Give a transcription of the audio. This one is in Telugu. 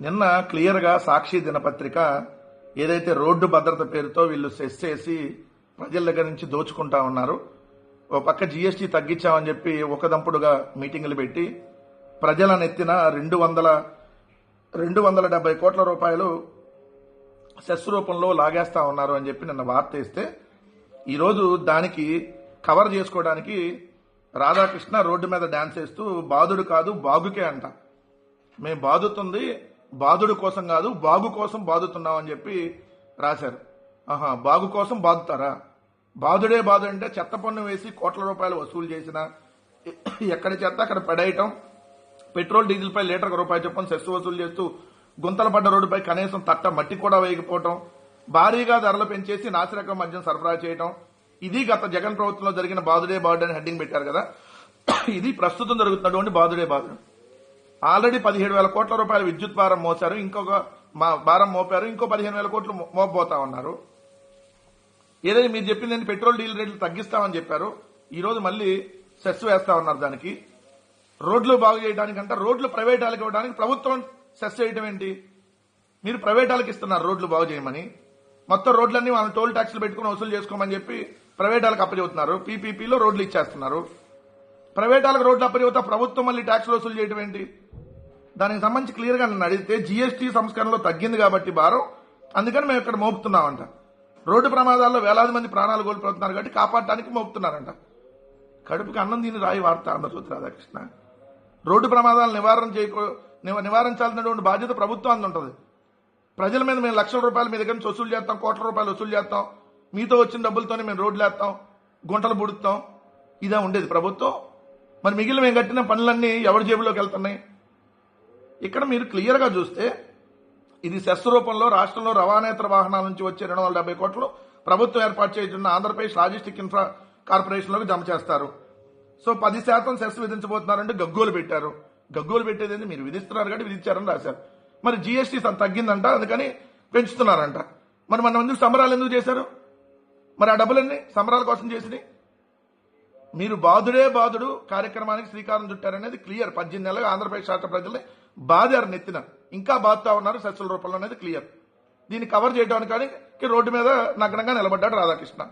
నిన్న క్లియర్గా సాక్షి దినపత్రిక ఏదైతే రోడ్డు భద్రత పేరుతో వీళ్ళు సెస్ చేసి ప్రజల దగ్గర నుంచి దోచుకుంటా ఉన్నారు ఓ పక్క జీఎస్టీ తగ్గించామని చెప్పి ఒకదంపుడుగా మీటింగులు పెట్టి ప్రజల నెత్తిన రెండు వందల రెండు వందల డెబ్బై కోట్ల రూపాయలు సెస్ రూపంలో లాగేస్తా ఉన్నారు అని చెప్పి నిన్న వార్త ఇస్తే ఈరోజు దానికి కవర్ చేసుకోవడానికి రాధాకృష్ణ రోడ్డు మీద డాన్స్ వేస్తూ బాధుడు కాదు బాగుకే అంట. మేము బాదుతుంది బాధుడు కోసం కాదు బాగు కోసం బాదుతున్నాం అని చెప్పి రాశారు. ఆహా బాగు కోసం బాదుతారా బాధుడే బాధ అంటే చెత్త పన్ను వేసి కోట్ల రూపాయలు వసూలు చేసిన ఎక్కడ చెత్త? అక్కడ పడేయటం. పెట్రోల్ డీజిల్ పై లీటర్ రూపాయి చొప్పున సెస్ వసూలు చేస్తూ గుంతల పడ్డ రోడ్డుపై కనీసం తట్ట మట్టి కూడా వేయకపోవటం. భారీగా ధరలు పెంచేసి నాసిరకం మద్యం సరఫరా చేయటం. ఇది గత జగన్ ప్రభుత్వంలో జరిగిన బాధుడే బాధుడు అని హెడ్డింగ్ పెట్టారు కదా. ఇది ప్రస్తుతం జరుగుతున్నటువంటి బాధుడే బాధుడు. ఆల్రెడీ పదిహేడు వేల కోట్ల రూపాయల విద్యుత్ భారం మోసారు ఇంకొక మా భారం మోపారు ఇంకో పదిహేను వేల కోట్లు మోపబోతా ఉన్నారు. ఏదైతే మీరు చెప్పింది ఏంటి, పెట్రోల్ డీజిల్ రేట్లు తగ్గిస్తామని చెప్పారు. ఈ రోజు మళ్ళీ సెస్ వేస్తా ఉన్నారు దానికి. రోడ్లు బాగు చేయడానికంటే రోడ్లు ప్రైవేట్ వాళ్ళకి ఇవ్వడానికి ప్రభుత్వం సెస్ చేయడం ఏంటి? మీరు ప్రైవేట్ వాళ్ళకి ఇస్తున్నారు రోడ్లు బాగు చేయమని. మొత్తం రోడ్లన్నీ వాళ్ళని టోల్ ట్యాక్స్లు పెట్టుకుని వసూలు చేసుకోమని చెప్పి ప్రైవేట్ వాళ్ళకి అప్పచెబుతున్నారు. పీపీపీలో రోడ్లు ఇచ్చేస్తున్నారు. ప్రైవేట్ వాళ్ళకి రోడ్ల అప్పచెబుతా ప్రభుత్వం మళ్ళీ ట్యాక్స్ వసూలు చేయడం ఏంటి? దానికి సంబంధించి క్లియర్గా నన్ను అడిగితే జీఎస్టీ సంస్కరణలో తగ్గింది కాబట్టి భారం. అందుకని మేము ఇక్కడ మోపుతున్నామంట. రోడ్డు ప్రమాదాల్లో వేలాది మంది ప్రాణాలు కోల్పోతున్నారు కాబట్టి కాపాడటానికి మోపుతున్నారంట. కడుపుకి అన్నం తిని రాయి వార్త ఆంధ్రజ్యోతి రాధాకృష్ణ. రోడ్డు ప్రమాదాలను నివారణ చేయకో నివారించాల్సినటువంటి బాధ్యత ప్రభుత్వం అంత ఉంటుంది ప్రజల మీద మేము లక్షల రూపాయలు మీ దగ్గర నుంచి వసూలు చేస్తాం కోట్ల రూపాయలు వసూలు చేస్తాం. మీతో వచ్చిన డబ్బులతోనే మేము రోడ్లు వేస్తాం గుంటలు బుడుతాం ఇదే ఉండేది ప్రభుత్వం. మరి మిగిలిన మేము కట్టిన పనులన్నీ ఎవరి జేబులోకి వెళ్తున్నాయి? ఇక్కడ మీరు క్లియర్గా చూస్తే ఇది సెస్ రూపంలో రాష్ట్రంలో రవాణేతర వాహనాల నుంచి వచ్చే రెండు వందల డెబ్బై కోట్లు ప్రభుత్వం ఏర్పాటు చేస్తున్న ఆంధ్రప్రదేశ్ లాజిస్టిక్ ఇన్ఫ్రా కార్పొరేషన్లోకి జమ చేస్తారు. సో పది శాతం సెస్ విధించబోతున్నారంటే గగ్గోలు పెట్టారు. గగ్గోలు పెట్టేది మీరు విధిస్తున్నారు కాబట్టి విధించారని రాశారు. మరి జీఎస్టీ తగ్గిందంట అందుకని పెంచుతున్నారంట. మరి మన ముందు సంబరాలు ఎందుకు చేశారు? మరి ఆ డబ్బులన్నీ సంబరాల కోసం చేసినాయి మీరు బాధుడే బాధుడు కార్యక్రమానికి శ్రీకారం చుట్టారనేది క్లియర్. పద్దెనిమిది నెలలు ఆంధ్రప్రదేశ్ రాష్ట్ర ప్రజల్ని బాధారు నెత్తిన ఇంకా బాధతా ఉన్నారు సస్సుల రూపంలో అనేది క్లియర్. దీన్ని కవర్ చేయడానికి కానీ రోడ్డు మీద నగ్నంగా నిలబడ్డాడు రాధాకృష్ణ.